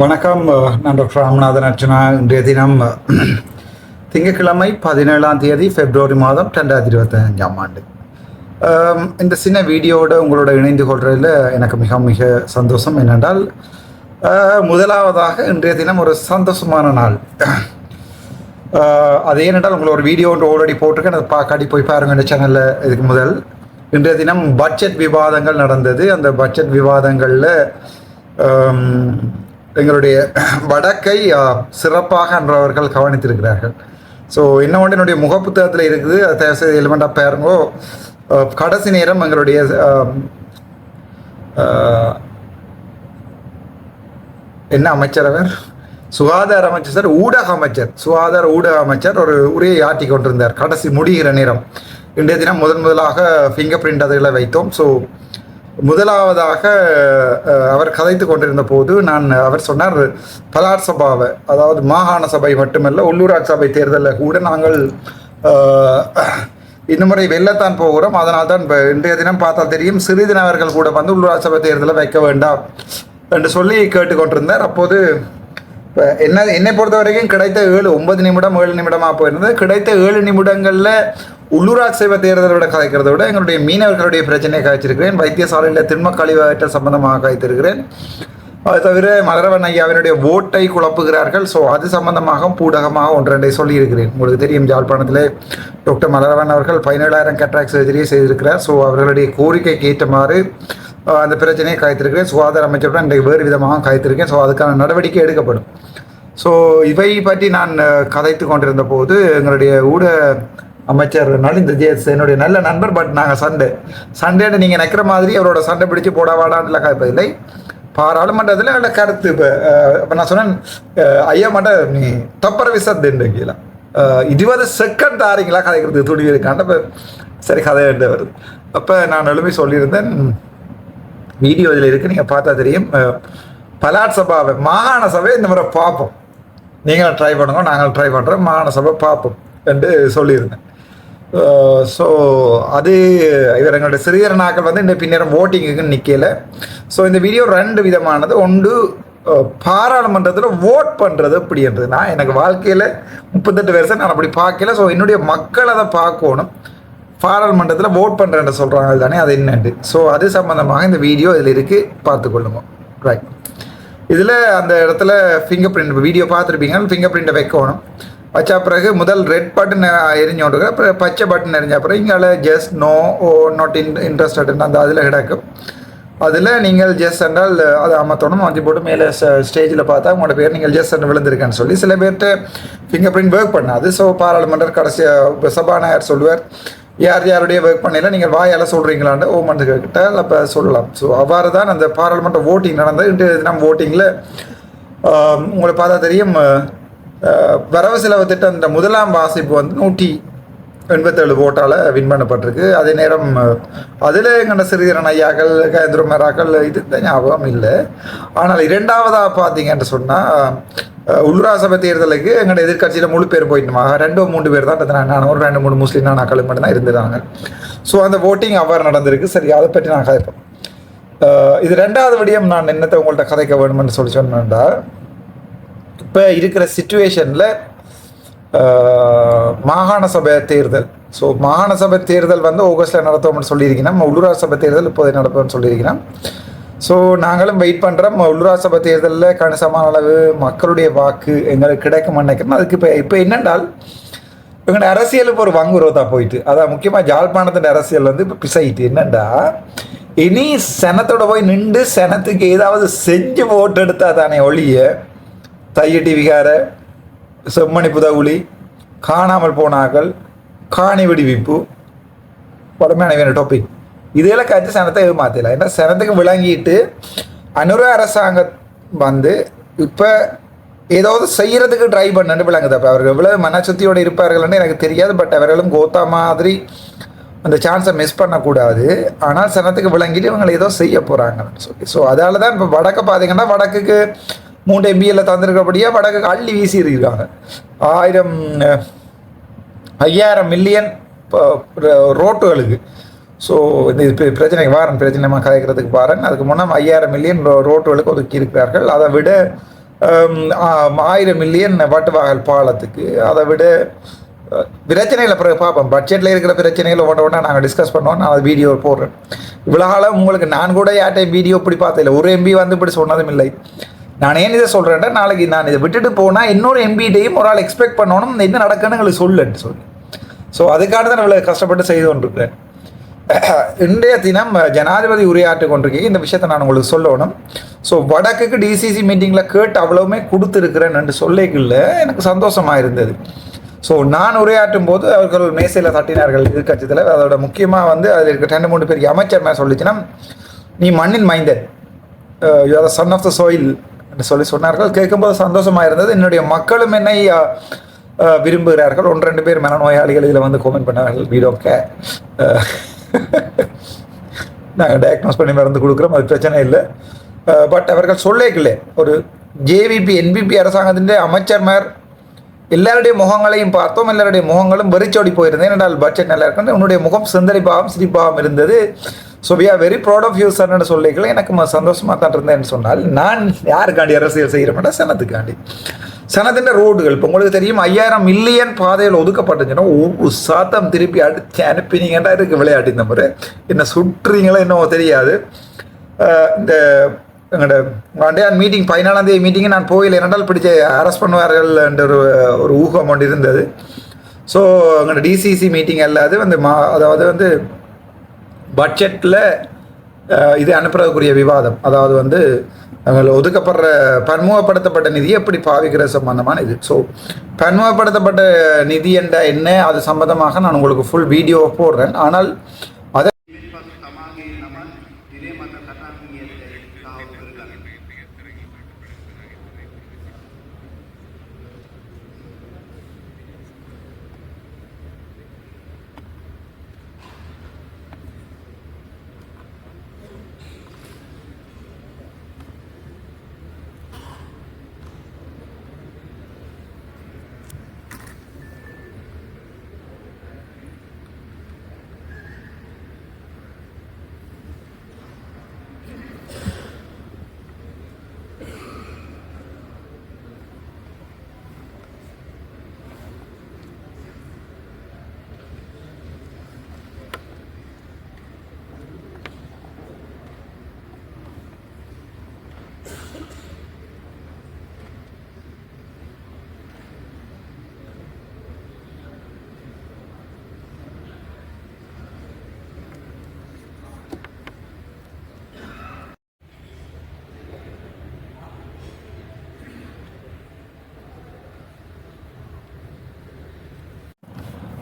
வணக்கம் நான் டாக்டர் ராமநாதன் அர்ச்சனா இன்றைய தினம் திங்கட்கிழமை பதினேழாம் தேதி பிப்ரவரி மாதம் ரெண்டாயிரத்தி இருபத்தஞ்சாம் ஆண்டு. இந்த சின்ன வீடியோவோட உங்களோட இணைந்து கொள்றதில் எனக்கு மிக மிக சந்தோஷம். என்னென்றால் முதலாவதாக இன்றைய தினம் ஒரு சந்தோஷமான நாள். அது ஏனென்றால் உங்களை ஒரு வீடியோ ஒன்று ஆல்ரெடி போட்டிருக்கேன். அதை பார்க்காடி போய் பாருங்க இந்த சேனலில் இதுக்கு முதல். இன்றைய தினம் பட்ஜெட் விவாதங்கள் நடந்தது. அந்த பட்ஜெட் விவாதங்களில் எங்களுடைய வடக்கை சிறப்பாக அன்றவர்கள் கவனித்திருக்கிறார்கள். ஸோ என்ன ஒன்று என்னுடைய முகப்புத்தகத்தில் இருக்குது. அதை தயவு செய்து பாருங்கோ கடைசி நேரம் எங்களுடைய என்ன அமைச்சர் அவர்? சுகாதார அமைச்சர் சார் ஊடக அமைச்சர். சுகாதார ஊடக அமைச்சர் ஒரு உரையை ஆட்டி கொண்டிருந்தார். கடைசி முடிகிற நேரம். இன்றைய தினம் முதன் முதலாக ஃபிங்கர் பிரிண்ட் அதில் வைத்தோம். ஸோ முதலாவதாக அவர் கதைத்து கொண்டிருந்த போது நான் அவர் சொன்னார் பலார் சபாவை அதாவது மாகாண சபை மட்டுமல்ல உள்ளூராட்சி சபை தேர்தலில் கூட நாங்கள் இந்த முறை வெல்லத்தான் போகிறோம். அதனால் தான் இப்போ இன்றைய தினம் பார்த்தால் தெரியும் சிறிதினவர்கள் கூட வந்து உள்ளூராட்சி சபை தேர்தலை வைக்க வேண்டாம் என்று சொல்லி கேட்டுக்கொண்டிருந்தார் அப்போது இப்போ என்ன என்னை பொறுத்த வரைக்கும் கிடைத்த ஏழு ஒன்பது நிமிடம் ஏழு நிமிடமாக போயிருந்தது கிடைத்த ஏழு நிமிடங்களில் உள்ளூராட்சி சேவை தேர்தலை விட கதைக்கிறத விட எங்களுடைய மீனவர்களுடைய பிரச்சனையை காய்ச்சிருக்கிறேன் வைத்தியசாலையில் திண்ம கழிவாயிட்ட சம்பந்தமாக காய்த்திருக்கிறேன் அது தவிர மலரவன் ஐயாவினுடைய ஓட்டை குழப்புகிறார்கள். ஸோ அது சம்பந்தமாக பூடகமாக ஒன்றரை சொல்லியிருக்கிறேன். உங்களுக்கு தெரியும் ஜாழ்ப்பாணத்திலே டாக்டர் மலரவன் அவர்கள் பதினேழாயிரம் கட்ராக் சர்ஜரியை செய்திருக்கிறார். ஸோ அவர்களுடைய கோரிக்கைக்கு ஏற்றமாறு அந்த பிரச்சனையை காய்த்திருக்கிறேன். சுகாதார அமைச்சருடன் இன்றைக்கு வேறு விதமாக காய்த்திருக்கேன். ஸோ அதுக்கான நடவடிக்கை எடுக்கப்படும். ஸோ இவை பற்றி நான் கதைத்து கொண்டிருந்த போது எங்களுடைய ஊட அமைச்சர் நலிந்த ஜேஸ் என்னுடைய நல்ல நண்பர் பட் நாங்கள் சண்டை. சண்டேன்னு நீங்கள் நிற்கிற மாதிரி அவரோட சண்டை பிடிச்சு போடா கதைப்பதில்லை பாராளுமன்றத்தில் என்னோட கருத்து இப்போ இப்போ நான் சொன்னேன் ஐயா மட்டும் நீ தப்பற விசத்துன்னு கீழே. இருபது செகண்ட் தாரீங்களா கதைக்கிறது துணி இருக்காண்ட இப்போ சரி கதை வருது. அப்போ நான் எழுப்பி சொல்லியிருந்தேன் வீடியோ இதில் இருக்குது நீங்கள் பார்த்தா தெரியும். பலாட் சபாவை மாகாண சபை இந்த முறை பார்ப்போம். நீங்களும் ட்ரை பண்ணுங்க நாங்கள் ட்ரை பண்ணுறோம் மாகாண சபை பார்ப்போம் என்று சொல்லியிருந்தேன். ஸோ அது இவர் எங்களுடைய சிறியர் நாட்கள் வந்து இந்த பின்னரம் ஓட்டிங்குக்கு நிற்கல ஸோ இந்த வீடியோ ரெண்டு விதமானது. ஒன்று பாராளுமன்றத்தில் ஓட் பண்ணுறது அப்படின்றது நான் எனக்கு வாழ்க்கையில் முப்பத்தெட்டு வருஷம் நான் அப்படி பார்க்கல. ஸோ என்னுடைய மக்கள் அதை பார்க்கணும். பாராளுமன்றத்தில் ஓட் பண்ணுறேன்னு சொல்கிறாங்க தானே அது என்னண்டு ஸோ அது சம்மந்தமாக இந்த வீடியோ இதில் இருக்குது பார்த்துக்கொள்ளுங்க. ரைட் இதில் அந்த இடத்துல ஃபிங்கர் பிரிண்ட் வீடியோ பார்த்துருப்பீங்க. ஃபிங்கர் பிரிண்ட்டை வைக்கணும். வச்ச பிறகு முதல் ரெட் பட்டன் எரிஞ்சோண்டு அப்புறம் பச்சை பட்டன் எரிஞ்ச அப்புறம் இங்கே just no oh not in இன்ட்ரெஸ்டட்னு அந்த அதில் கிடக்கும். அதில் நீங்கள் ஜஸ்ட் என்றால் அதை அமர்த்தணும். மாற்றி போட்டு மேலே ஸ்டேஜில் பார்த்தா உங்களோட பேர் நீங்கள் ஜஸ்ட் என்று விழுந்திருக்கேன்னு சொல்லி சில பேர்கிட்ட ஃபிங்கர் பிரிண்ட் ஒர்க் பண்ணாது. ஸோ பாராளுமன்ற கடைசியாக சபாநாயர் சபாநாயகர் சொல்லுவார் யார் யாருடைய ஒர்க் பண்ணல நீங்கள் வாயால் சொல்கிறீங்களான்னு ஓமன் கிட்ட அப்போ சொல்லலாம். ஸோ அவ்வாறு தான் அந்த பாராளுமன்ற ஓட்டிங் நடந்தது. இன்றைய ஓட்டிங்கில் உங்களை பார்த்தா தெரியும் வரவு செலவு திட்டம் இந்த முதலாம் வாசிப்பு வந்து நூற்றி எண்பத்தேழு ஓட்டால் வின் பண்ணப்பட்டிருக்கு. அதே நேரம் அதில் எங்கள்ட சிறிதரன் ஐயாக்கள் கேந்திரமராக்கள் இது இந்த ஞாபகம் இல்லை. ஆனால் இரண்டாவதாக பார்த்தீங்கன்னு சொன்னால் உள்ளூராட்சி தேர்தலுக்கு எங்களோட எதிர்க்கட்சியில் முழு பேர் போயிட்டுமா ரெண்டோ மூணு பேர் தான் நான் ஒரு ரெண்டு மூணு முஸ்லீம் நானாக்கள் மட்டும்தான் தான் ஸோ அந்த ஓட்டிங் அவ்வாறு நடந்திருக்கு. சரி அதை பற்றி நான் கதைப்பேன் இது ரெண்டாவது விடியம் நான் என்னத்தை உங்கள்கிட்ட கதைக்க வேணும்னு சொல்லி சொன்னேன்டா. இப்போ இருக்கிற சுச்சுவேஷனில் மாகாண சபை தேர்தல். ஸோ மாகாண சபை தேர்தல் வந்து ஆகஸ்ட்டில் நடத்துவோம்னு சொல்லியிருக்கிறோம் நம்ம சபை தேர்தல் இப்போதை நடப்போம்னு சொல்லியிருக்கிறோம் ஸோ நாங்களும் வெயிட் பண்ணுறோம் உள்ளூராட்சி சபை தேர்தலில் கணிசமான அளவு மக்களுடைய வாக்கு எங்களுக்கு கிடைக்கும் நினைக்கிறோம். அதுக்கு இப்போ இப்போ என்னென்றால் இவங்க அரசியலுக்கு ஒரு வங்குரோதா போயிட்டு அதான் முக்கியமாக ஜாழ்ப்பாணத்தின் அரசியல் வந்து இப்போ பிசைட்டு என்னென்னா இனி சனத்தோட போய் நின்று சனத்துக்கு ஏதாவது செஞ்சு ஓட்டு எடுத்தால் தானே ஒழிய தையட்டி விகாரை செம்மணி புதகுலி காணாமல் போனார்கள் காணி விடுவிப்பு உடமையான வேணும் டாபிக் இதெல்லாம் கருத்து சனத்தை ஏமாத்தல ஏன்னா சனத்துக்கு விளங்கிட்டு அனுர அரசாங்கம் வந்து இப்போ ஏதாவது செய்கிறதுக்கு ட்ரை பண்ணு விளங்குது. அப்போ அவர்கள் எவ்வளவு மனசுத்தியோடு இருப்பார்கள்னு எனக்கு தெரியாது. பட் அவர்களும் கோத்தா மாதிரி அந்த சான்ஸை மிஸ் பண்ணக்கூடாது. ஆனால் சனத்துக்கு விளங்கிட்டு இவங்களை ஏதோ செய்ய போகிறாங்கன்னு சொல்லி. ஸோ அதால் தான் இப்போ வடக்கு பார்த்தீங்கன்னா வடக்குக்கு மூன்று எம்பியில் தந்திருக்கிறபடியாக வடக்கு அள்ளி வீசி இருக்காங்க ஆயிரம் ஐயாயிரம் மில்லியன் ரோட்டுகளுக்கு. ஸோ இந்த இது பிரச்சனைக்கு வாரன் பிரச்சனை கதைக்கிறதுக்கு வாரன். அதுக்கு முன்னே ஐயாயிரம் மில்லியன் ரோட்டுகளுக்கு ஒதுக்கி இருக்கிறார்கள் அதை விட ஆயிரம் மில்லியன் வட்டுவாகல் பாலத்துக்கு. அதை விட பிரச்சனைகளை பிறகு பார்ப்போம். பட்ஜெட்டில் இருக்கிற பிரச்சனைகளை ஒன்று ஒன்றா நாங்கள் டிஸ்கஸ் பண்ணுவோம். நான் அது வீடியோ போடுறேன். இவ்வளோ காலம் உங்களுக்கு நான் கூட யார்ட்டையும் வீடியோ இப்படி பார்த்ததில்லை. ஒரு எம்பி வந்து இப்படி சொன்னதும் இல்லை. நான் ஏன் இதை சொல்கிறேன்னா நாளைக்கு நான் இதை விட்டுட்டு போனால் இன்னொரு எம்பிட்டையும் ஒரு ஆள் எக்ஸ்பெக்ட் பண்ணணும். என்ன நடக்குன்னு எங்களுக்கு சொல்லுன்னு சொல்லி. ஸோ அதுக்காக தான் இவ்வளோ கஷ்டப்பட்டு செய்து கொண்டிருக்கிறேன். இன்றைய தினம் ஜனாதிபதி உரையாற்றி கொண்டிருக்கீங்க இந்த விஷயத்தை நான் உங்களுக்கு சொல்லணும். ஸோ வடக்குக்கு டிசிசி மீட்டிங்கில் கேட்டு அவ்வளவுமே கொடுத்துருக்குறேன்னு என்று சொல்லிக்கல எனக்கு சந்தோஷமாக இருந்தது. ஸோ நான் உரையாற்றும் போது அவர்கள் மேசையில் தட்டினார்கள் எதிர்கட்சத்தில் அதோட முக்கியமாக வந்து அதில் இருக்க ரெண்டு மூணு பேருக்கு அமைச்சர் மேலே சொல்லிச்சுன்னா நீ மண்ணின் மைந்தன். த சன் ஆஃப் த சோயில் சொல்லி சொன்னார்கள். கேட்கும்போது சந்தோஷமாக இருந்தது என்னுடைய மக்களும் என்னை விரும்புகிறார்கள். ஒன்று ரெண்டு பேர் மனநோயாளிகள் இதில் வந்து கோமெண்ட் பண்ணார்கள். வீடோக்க நாங்கள் டயக்னோஸ் பண்ணி மருந்து கொடுக்குறோம். அது பிரச்சனை இல்லை. பட் அவர்கள் சொல்லேக்கில்லை. ஒரு ஜேவிபி என்பிபி அரசாங்கத்தின் அமைச்சர்மார் எல்லாருடைய முகங்களையும் பார்த்தோம் எல்லாருடைய முகங்களும் வெறிச்சோடி போயிருந்தேன். என்றால் பட்ஜெட் நல்லா இருக்கு உன்னுடைய முகம் சிந்தரிப்பாகவும் சிரிப்பாகவும் இருந்தது. So we are very proud of you சார்னு சொல்லிக்கல. எனக்கு சந்தோஷமாக தான் இருந்தேன்னு சொன்னால் நான் யாருக்காண்டி அரசியல் செய்கிற மாட்டேன்? சனத்துக்காண்டி. சனத்தின் ரோடுகள் இப்போ உங்களுக்கு தெரியும் ஐயாயிரம் மில்லியன் பாதையில் ஒதுக்கப்பட்டுச்சுன்னா ஒவ்வொரு சாத்தம் திருப்பி அடிச்சு அனுப்பினீங்கன்னா இருக்கு விளையாட்டு இந்த முறை. என்ன சுற்றுறீங்களோ என்னவோ தெரியாது. இந்த எங்களோட அண்டையான் மீட்டிங் பதினாலாம் தேதி மீட்டிங்கு நான் போகல. இரண்டால் பிடிச்ச அரெஸ்ட் பண்ணுவார்கள் என்ற ஒரு ஒரு ஊகம் ஒன்று இருந்தது. ஸோ எங்களோட டிசிசி மீட்டிங் அல்லாது வந்து மா அதாவது வந்து பட்ஜெட்டில் இது அனுப்புறதுக்குரிய விவாதம். அதாவது வந்து எங்களை ஒதுக்கப்படுற பன்முகப்படுத்தப்பட்ட நிதி எப்படி பாவிக்கிற சம்பந்தமான இது. ஸோ பன்முகப்படுத்தப்பட்ட நிதி என்ற என்ன? அது சம்பந்தமாக நான் உங்களுக்கு ஃபுல் வீடியோ போடுறேன். ஆனால்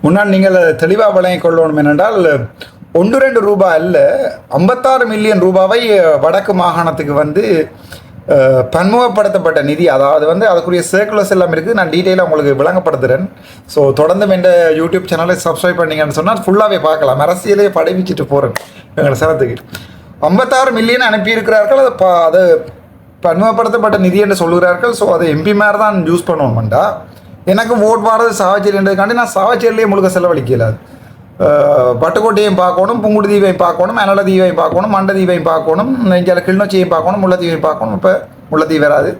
முன்னால் நீங்கள் தெளிவாக விளங்கிக் கொள்ளணும் என்னென்றால் ஒன்று ரெண்டு ரூபாய் அல்ல ஐம்பத்தாறு மில்லியன் ரூபாவை வடக்கு மாகாணத்துக்கு வந்து பன்முகப்படுத்தப்பட்ட நிதி. அதாவது வந்து அதுக்குரிய சர்க்குலர்ஸ் எல்லாம் இருக்குது. நான் டீட்டெயிலாக உங்களுக்கு விளங்கப்படுத்துகிறேன் ஸோ தொடர்ந்து எந்த யூடியூப் சேனலை சப்ஸ்கிரைப் பண்ணீங்கன்னு சொன்னால் ஃபுல்லாகவே பார்க்கலாம். அரசியலே படைவிச்சிட்டு போகிறேன் எங்களை சரத்துக்கு. ஐம்பத்தாறு மில்லியன் அனுப்பியிருக்கிறார்கள். அதை பா அதை பன்முகப்படுத்தப்பட்ட நிதி என்று சொல்கிறார்கள் ஸோ அதை எம்பி மாதிரி தான் யூஸ் பண்ணுவோம்டா எனக்கு ஓட் வாரது சாவச்சேரின்றதுக்காண்டி நான் சாவச்சேரிலேயே முழுக்க செலவழிக்கல பட்டுக்கோட்டையும் பார்க்கணும் புங்குடு தீவையும் பார்க்கணும் அனல தீவையும் பார்க்கணும் மண்ட தீவையும் பார்க்கணும் நெஞ்சால கிளிநொச்சியையும் பார்க்கணும் முல்லைத்தீவையும் பார்க்கணும். இப்போ முல்லைத்தீவு வராது.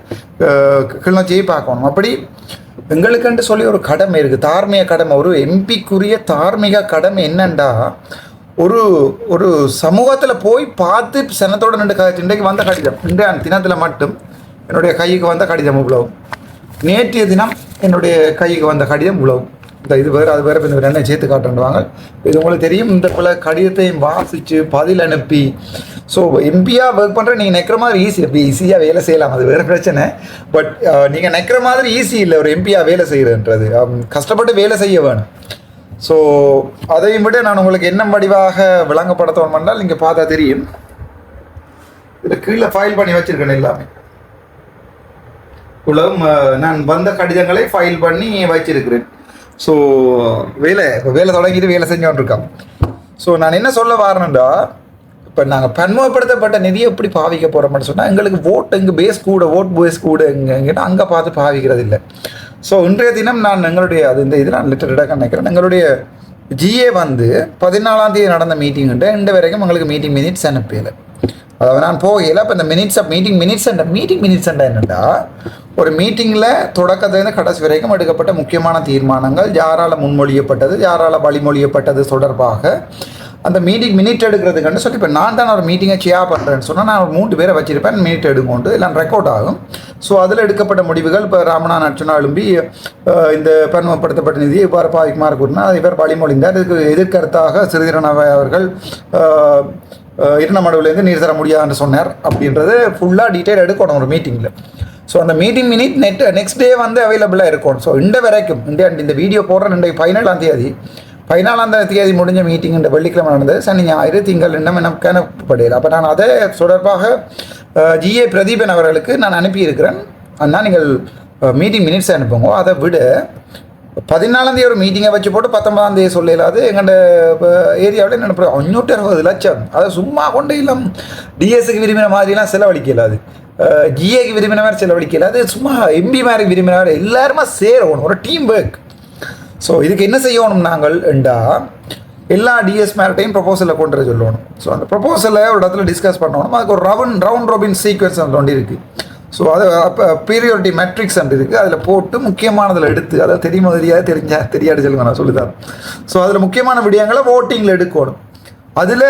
கிள்நொச்சியையும் கிளிநொச்சியையும் பார்க்கணும். அப்படி எங்களுக்குன்ட்டு சொல்லி ஒரு கடமை இருக்குது தார்மீக கடமை. ஒரு எம்பிக்குரிய தார்மீக கடமை என்னண்டா? ஒரு ஒரு சமூகத்தில் போய் பார்த்து சனத்தோடு நின்று க இன்றைக்கு வந்த கடிதம். இன்றைய தினத்தில் மட்டும் என்னுடைய கைக்கு வந்த கடிதம் இவ்வளோ நேற்றைய தினம் என்னுடைய கைக்கு வந்த கடிதம் இவ்வளவு. இந்த இது வேறு அது வேறு இந்த ரெண்டை சேர்த்து காட்டுவாங்க இது உங்களுக்கு தெரியும் இந்த பல கடிதத்தையும் வாசித்து பதில் அனுப்பி. ஸோ எம்பியாக ஒர்க் பண்ணுற நீங்கள் நிற்கிற மாதிரி ஈஸி அப்படி ஈஸியாக வேலை செய்யலாம் அது வேறு பிரச்சனை. பட் நீங்கள் நிற்கிற மாதிரி ஈஸி இல்லை ஒரு எம்பியாக வேலை செய்கிறன்றது கஷ்டப்பட்டு வேலை செய்ய வேணும். ஸோ அதையும் விட நான் உங்களுக்கு என்ன வடிவாக விளங்கப்படுத்தணும் என்றால் நீங்கள் பார்த்தா தெரியும். இதில் கீழே ஃபைல் பண்ணி வச்சுருக்கேன் எல்லாமே. உலகம் நான் வந்த கடிதங்களை ஃபைல் பண்ணி வச்சிருக்கிறேன் ஸோ வேலை இப்போ வேலை தொடங்கிட்டு வேலை செஞ்சோன்னு இருக்கான். ஸோ நான் என்ன சொல்ல வரேன்டா இப்போ நாங்கள் பன்முகப்படுத்தப்பட்ட நிதியை எப்படி பாவிக்க போகிறோம்னு சொன்னால் எங்களுக்கு ஓட் எங்கே பேஸ் கூட ஓட் பேஸ் கூட எங்கே எங்கன்னா அங்கே பார்த்து பாவிக்கிறது இல்லை. ஸோ இன்றைய தினம் நான் எங்களுடைய அது இந்த இது நான் லிட்டரடாக நினைக்கிறேன் எங்களுடைய ஜிஏ வந்து பதினாலாம் தேதி நடந்த மீட்டிங்கிட்ட இந்த வரைக்கும் எங்களுக்கு மீட்டிங் மினிட்ஸ் அனுப்பியலை அதாவது நான் போகையில் இப்போ இந்த minutes of meeting minutes meeting minutes என்னடா ஒரு மீட்டிங்கில் தொடக்கத்திலிருந்து கடைசி வரைக்கும் எடுக்கப்பட்ட முக்கியமான தீர்மானங்கள் யாரால் முன்மொழியப்பட்டது யாரால் வழிமொழியப்பட்டது தொடர்பாக அந்த மீட்டிங் மினிட் எடுக்கிறதுக்குன்னு சொல்லி இப்போ நான் தான் ஒரு மீட்டிங்கை சியா பண்ணுறேன்னு சொன்னால் நான் ஒரு மூன்று பேரை வச்சுருப்பேன் மினிட் எடுங்கொண்டு எல்லாம் ரெக்கார்ட் ஆகும். ஸோ அதில் எடுக்கப்பட்ட முடிவுகள் இப்போ ராமனா நட்சனா எழும்பி இந்த பன்மப்படுத்தப்பட்ட நிதியை இவ்வாறு பாய்க்குமாறு கூறினா இவர் வழிமொழிந்தார். இதுக்கு எதிர்கருத்தாக சிறிதரனவை அவர்கள் அஹ், அஹ், நீர் தர முடியாதுன்னு சொன்னார். அப்படின்றது ஃபுல்லாக டீட்டெயில் எடுக்கணும் ஒரு மீட்டிங்கில் ஸோ அந்த meeting minute net next day வந்து அவைலபிளாக இருக்கும். ஸோ இந்த வரைக்கும் இந்த இந்த வீடியோ போடுற ரெண்டு பதினேழாம் தேதி பதினாலாம் தேதி முடிஞ்ச மீட்டிங் இந்த வெள்ளிக்கிழமை நடந்தது. சனி ஞாயிறு திங்கள் இன்னும் எனக்கு காணப்படையில் அப்போ நான் அதை தொடர்பாக ஜிஏ பிரதீபன் அவர்களுக்கு நான் அனுப்பியிருக்கிறேன். அண்ணா நீங்கள் மீட்டிங் மினிட்ஸ் அனுப்புங்க. அதை விட. பதினாலாம் தேதி ஒரு மீட்டிங்கை வச்சு போட்டு பத்தொன்பதாம் தேதி சொல்லலாது எங்கள்ட ஏரியாவில் என்ன அஞ்சூற்றி அறுபது லட்சம். அதை சும்மா கொண்டு இல்லாம். டிஎஸ்க்கு விரும்பின மாதிரிலாம் செலவழிக்கலாது ஜிஏக்கு விரும்பின மாதிரி செலவழிக்கல. அது சும்மா எம்பி மாதிரி விரும்பின மாதிரி எல்லாருமே சேரணும். ஒரு டீம் ஒர்க் ஸோ இதுக்கு என்ன செய்யணும் நாங்கள் என்றா எல்லா டிஎஸ் மேரட்டையும் ப்ரொபோசலில் கொண்டு வர சொல்லணும். ஸோ அந்த ப்ரொபோசலை ஒரு இடத்துல டிஸ்கஸ் பண்ணணும். அதுக்கு ஒரு ரவுண்ட் ரவுண்ட் ரோபின் சீக்வன்ஸ் அந்த ஒன்று இருக்குது ஸோ அது அப்போ பீரியாரிட்டி மெட்ரிக்ஸ் அண்ட் இருக்குது அதில் போட்டு முக்கியமானதில் எடுத்து அதாவது தெரியுமா தெரியாது தெரிஞ்சா தெரியாது சொல்லுங்க நான் சொல்லிதான் ஸோ அதில் முக்கியமான விடயங்களை ஓட்டிங்கில் எடுக்கணும். அதில்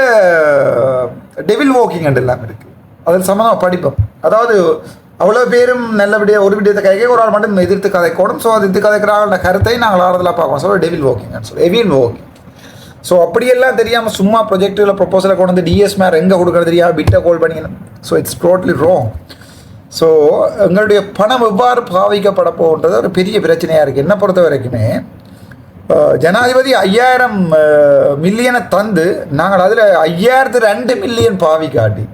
டெவில் வாக்கிங் அண்ட் எல்லாம் இருக்குது அதில் சம்மந்தமாக படிப்போம். அதாவது அவ்வளோ பேரும் நல்லபடியாக ஒரு விடயத்தை கைக்கே ஒரு ஆள் மட்டும் எதிர்த்து கதைக்கணும். ஸோ அது எதிர்த்து கதைக்கிறாங்க கருத்தை நாங்கள் ஆறுதலாக பார்க்கணும். ஸோ டெவில் வாக்கிங் சொல்லி எவியன் வாக்கிங் ஸோ அப்படியெல்லாம் தெரியாமல் சும்மா ப்ரொஜெக்டில் ப்ரொப்போசலை கொண்டு வந்து டிஎஸ் மேர் எங்கே கொடுக்குறது தெரியாது பிட்டை கோல் பண்ணிக்கணும். So it's totally wrong so எங்களுடைய பணம் எவ்வாறு பாவிக்கப்பட போகின்றது ஒரு பெரிய பிரச்சனையாக இருக்குது என்னை பொறுத்த வரைக்குமே ஜனாதிபதி ஐயாயிரம் மில்லியனை தந்து நாங்கள் அதில் ஐயாயிரத்து ரெண்டு மில்லியன் பாவி காட்டி.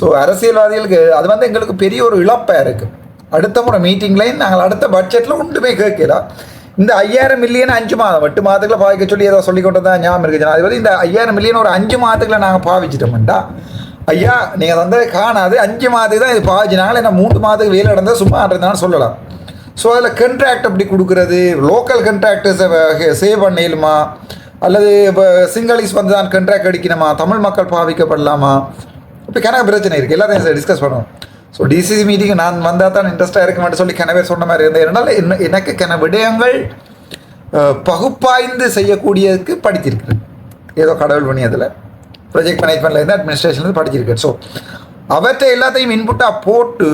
ஸோ அரசியல்வாதிகளுக்கு அது வந்து எங்களுக்கு பெரிய ஒரு இழப்பாக இருக்குது அடுத்த முறை மீட்டிங்லையும் நாங்கள் அடுத்த பட்ஜெட்டில் ஒன்றுமே கேட்கலாம் இந்த ஐயாயிரம் மில்லியன் அஞ்சு மாதம் எட்டு மாதத்துக்குள்ள பாவிக்க சொல்லி ஏதோ சொல்லி கொண்டு தான் ஞாபகம் இருக்குது ஜனாதிபதி இந்த ஐயாயிரம் மில்லியன் ஒரு அஞ்சு மாதத்துக்குள்ள நாங்கள் பாவிச்சிட்டோம்டா. ஐயா நீங்கள் வந்து காணாது. அஞ்சு மாதத்துக்கு தான் இது பாவிச்சினாங்களே என்ன மூணு மாதத்துக்கு வேலை நடந்தால் சும்மா இருந்தாலும் சொல்லலாம். ஸோ அதில் கண்ட்ராக்ட் அப்படி கொடுக்குறது? லோக்கல் கண்ட்ராக்டர்ஸை சேவ் பண்ணிடுமா அல்லது இப்போ சிங்களீஸ் வந்து தான் கண்ட்ராக்ட் அடிக்கணுமா தமிழ் மக்கள் பாவிக்கப்படலாமா? இப்போ கணக்கு பிரச்சனை இருக்குது எல்லாத்தையும் டிஸ்கஸ் பண்ணுவோம். ஸோ டிசிசி மீட்டிங் நான் வந்தால் தான் இன்ட்ரெஸ்ட்டாக இருக்க மாட்டேன் சொல்லி கனவே சொன்ன மாதிரி இருந்தேன் என்னால் என்ன- எனக்கு கன விடயங்கள் பகுப்பாய்ந்து செய்யக்கூடியதுக்கு படித்திருக்கிறேன் ஏதோ கடவுள் பண்ணியதில் ப்ரொஜெக்ட் மேனேஜ்மெண்ட்லேருந்து அட்மினிஸ்ட்ரேஷன்லேருந்து படிச்சிருக்கேன். ஸோ அவற்றை எல்லாத்தையும் இன்புட்டாக போட்டு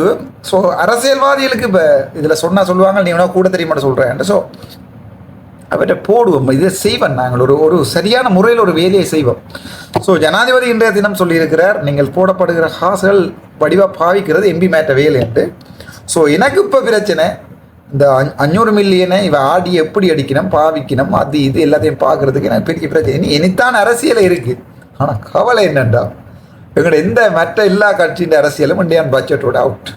ஸோ அரசியல்வாதிகளுக்கு இப்போ இதில் சொன்னால் சொல்லுவாங்க நீ வேணா கூட தெரிய சொல்கிறேன் ஸோ அவற்றை போடுவோம். இதை செய்வோம் நாங்கள். ஒரு ஒரு சரியான முறையில் ஒரு வேலையை செய்வோம். ஸோ ஜனாதிபதி இன்றைய தினம் சொல்லியிருக்கிறார் நீங்கள் போடப்படுகிற காசுகள் வடிவாக பாவிக்கிறது எம்பி மேட்ட வேலை என்று. ஸோ எனக்கு இப்போ பிரச்சனை இந்த அஞ்சூறு மில்லியனை இவன் ஆடி எப்படி அடிக்கணும் பாவிக்கணும் அது இது எல்லாத்தையும் பார்க்கறதுக்கு எனக்கு பெரிய பிரச்சனை. இனித்தான் அரசியல் இருக்குது ஆனால் கவலை என்னண்டா? எங்களோட எந்த மற்ற எல்லா கட்சியின் அரசியலும் இந்தியான் பட்ஜெட்டோட அவுட்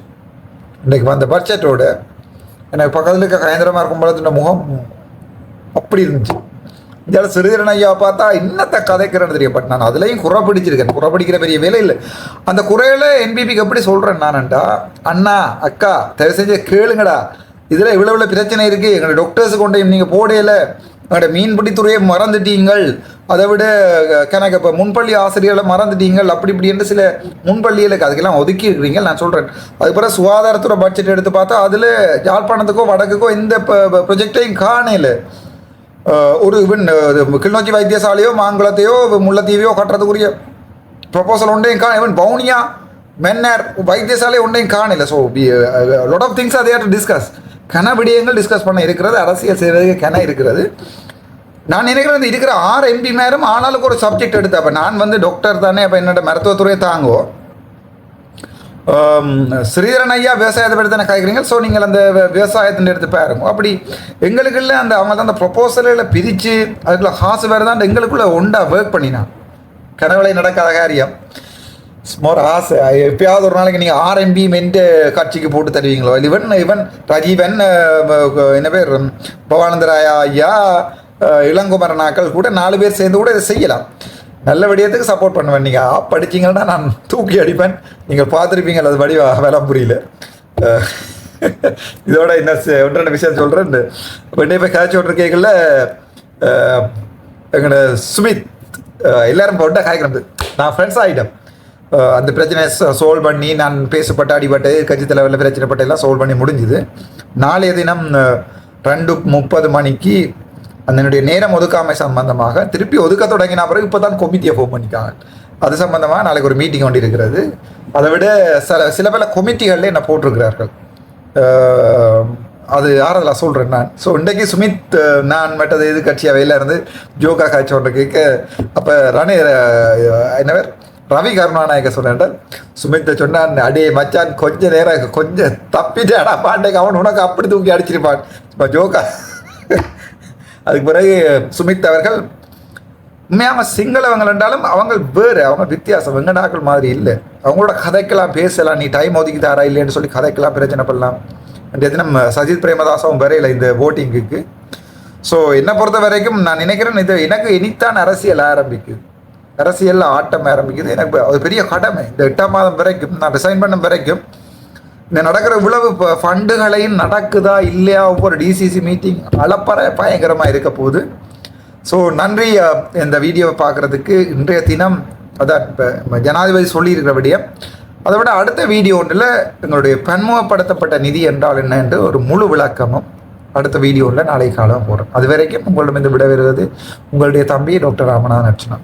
இன்றைக்கு வந்த பட்ஜெட்டோட எனக்கு பக்கத்தில் இருக்க கயந்திரமாக இருக்கும் இந்த முகம். அப்படி இருந்துச்சு. இதில் சிறுதரன் ஐயா பார்த்தா இன்னத்த கதைக்கிறேன்னு தெரியும். பட் நான் அதுலேயும் குறை பிடிச்சிருக்கேன். குறை பிடிக்கிற பெரிய வேலை இல்லை. அந்த குறையில் என்பிபிக்கு எப்படி சொல்கிறேன் நானண்டா? அண்ணா அக்கா தயவு செஞ்சு கேளுங்கடா. இதில் இவ்வளோ இவ்வளோ பிரச்சனை இருக்குது எங்களோட டாக்டர்ஸு கொண்டு நீங்கள் போடையில அட மீன்பிடித்துறையை மறந்துட்டீங்கள். அதை விட கணக்கு இப்போ முன்பள்ளி ஆசிரியர்களை மறந்துட்டீங்கள். அப்படி இப்படி என்று சில முன்பள்ளிகளுக்கு அதுக்கெல்லாம் ஒதுக்கி இருக்கிறீங்க நான் சொல்கிறேன் அதுக்கப்புறம் சுகாதாரத்துறை பட்ஜெட் எடுத்து பார்த்தா அதில் யாழ்ப்பாணத்துக்கோ வடக்குக்கோ இந்த ப்ரொஜெக்டையும் காணையில் ஒரு இவன் கிளிநொச்சி வைத்தியசாலையோ மாங்குளத்தையோ முல்லைத்தீவையோ கட்டுறதுக்குரிய ப்ரொபோசல் ஒன்றையும் காண இவன் பவுனியா மென்னர் வைத்தியசாலை ஒன்றையும் காணல. ஸோ லாட் ஆஃப் திங்ஸ் அதை டிஸ்கஸ் கன விடயங்கள் டிஸ்கஸ் பண்ண இருக்கிறது அரசியல் செய்வதற்கு கன இருக்கிறது. நான் நினைக்கிறேன் இருக்கிற ஆறு எம்பி மேரும் ஆனாலும் ஒரு சப்ஜெக்ட் எடுத்து அப்போ நான் வந்து டாக்டர் தானே அப்போ என்னோட மருத்துவத்துறையை தாங்கோ ஸ்ரீதரன் ஐயா விவசாயத்தை பற்றி தானே கேட்குறீங்க? ஸோ நீங்கள் அந்த விவசாயத்தின் எடுத்து பாருங்க. அப்படி எங்களுக்குள்ள அந்த அவங்க தான் அந்த ப்ரொப்போசலில் பிரித்து அதுக்குள்ள காசு வேறு தான் எங்களுக்குள்ள ஒண்டா ஒர்க் பண்ணினான். கனவுளை நடக்காத காரியம். மோர் ஆசை eh, எப்பயாவது ஒரு நாளைக்கு நீங்கள் ஆர்எம்பி மென்ட்டு காட்சிக்கு போட்டு தருவீங்களோ? இவன் இவன் ரஜீவன் என்ன பேர்? பவானந்தராயா ஐயா இளங்குமரனாக்கள் கூட நாலு பேர் சேர்ந்து கூட இதை செய்யலாம். நல்ல விடயத்துக்கு சப்போர்ட் பண்ணுவேன். நீங்கள் ஆப் படிச்சிங்கன்னா நான் தூக்கி அடிப்பேன். நீங்கள் பார்த்துருப்பீங்க அது வடிவா வேலை புரியல. இதோட என்ன ஒன்று ரெண்டு விஷயம் சொல்கிறேன் வெண்டே போய் காய்ச்சி விட்ற கேட்கல எங்களோட சுமித் எல்லாரும் போட்டால் காய்க்கிறது நான் ஃப்ரெண்ட்ஸ் ஆகிட்டேன் அந்த பிரச்சனையை சோல்வ் பண்ணி நான் பேசப்பட்ட அடிபட்டு கட்சி தலைவரில் பிரச்சனைப்பட்ட எல்லாம் சோல்வ் பண்ணி முடிஞ்சுது. நாளைய தினம் ரெண்டு முப்பது மணிக்கு அதனுடைய நேரம் ஒதுக்காமை சம்பந்தமாக திருப்பி ஒதுக்க தொடங்கின பிறகு இப்போ தான் கொமிட்டியை ஃபோன் பண்ணிக்காங்க அது சம்பந்தமாக நாளைக்கு ஒரு மீட்டிங் ஒன்று இருக்கிறது. அதை விட சில சில பல கொமிட்டிகளில் என்னை போட்டிருக்கிறார்கள். அது யாரெல்லாம் சொல்கிறேன் நான். ஸோ இன்றைக்கு சுமித் நான் மற்றது இது கட்சியாக அவையில் இருந்து ஜோகா காய்ச்சி ஒன்று கேட்க அப்போ ரணே என்னவர்? ரவி கருணாநாயக்க சொன்னான் சுமித்தை சொன்னான் அடே மச்சான் கொஞ்ச நேரம் கொஞ்சம் தப்பிட்டாடா பாண்டைக்கு அவன் உனக்கு அப்படி தூக்கி அடிச்சிருப்பான். இப்போ ஜோகா அதுக்கு பிறகு சுமித் அவர்கள் உண்மையாக சிங்களவங்கள் என்றாலும் அவங்க வேறு அவங்க வித்தியாசம் வெங்கடாக்கள் மாதிரி இல்லை. அவங்களோட கதைக்கெல்லாம் பேசலாம் நீ டைம் ஒதுக்கி தாரா இல்லைன்னு சொல்லி கதைக்கெல்லாம் பிரச்சனை பண்ணலாம். வந்து எது நம்ம சஜித் பிரேமதாசாவும் வரையில இந்த ஓட்டிங்குக்கு ஸோ என்னை பொறுத்த வரைக்கும் நான் நினைக்கிறேன் இது எனக்கு இனித்தான் அரசியல் ஆரம்பிக்குது. அரசியலில் ஆட்டம் ஆரம்பிக்குது. எனக்கு அது பெரிய கடமை. இந்த எட்டாம் மாதம் வரைக்கும் நான் ரிசைன் பண்ண வரைக்கும் இந்த நடக்கிற இவ்வளவு இப்போ ஃபண்டுகளையும் நடக்குதா இல்லையா? ஒவ்வொரு டிசிசி மீட்டிங் அளப்பற பயங்கரமாக இருக்க போகுது. ஸோ நன்றி இந்த வீடியோவை பார்க்குறதுக்கு இன்றைய தினம் அதான் இப்போ ஜனாதிபதி சொல்லியிருக்கிறபடியே அதை விட அடுத்த வீடியோ ஒன்றில் எங்களுடைய பன்முகப்படுத்தப்பட்ட நிதி என்றால் என்ன என்று ஒரு முழு விளக்கமும் அடுத்த வீடியோவில் நாளை காலம் போகிறோம் அது வரைக்கும் உங்களிடமிருந்து விடைபெறுவது உங்களுடைய தம்பி டாக்டர் ராமநாதன் அர்ச்சனா.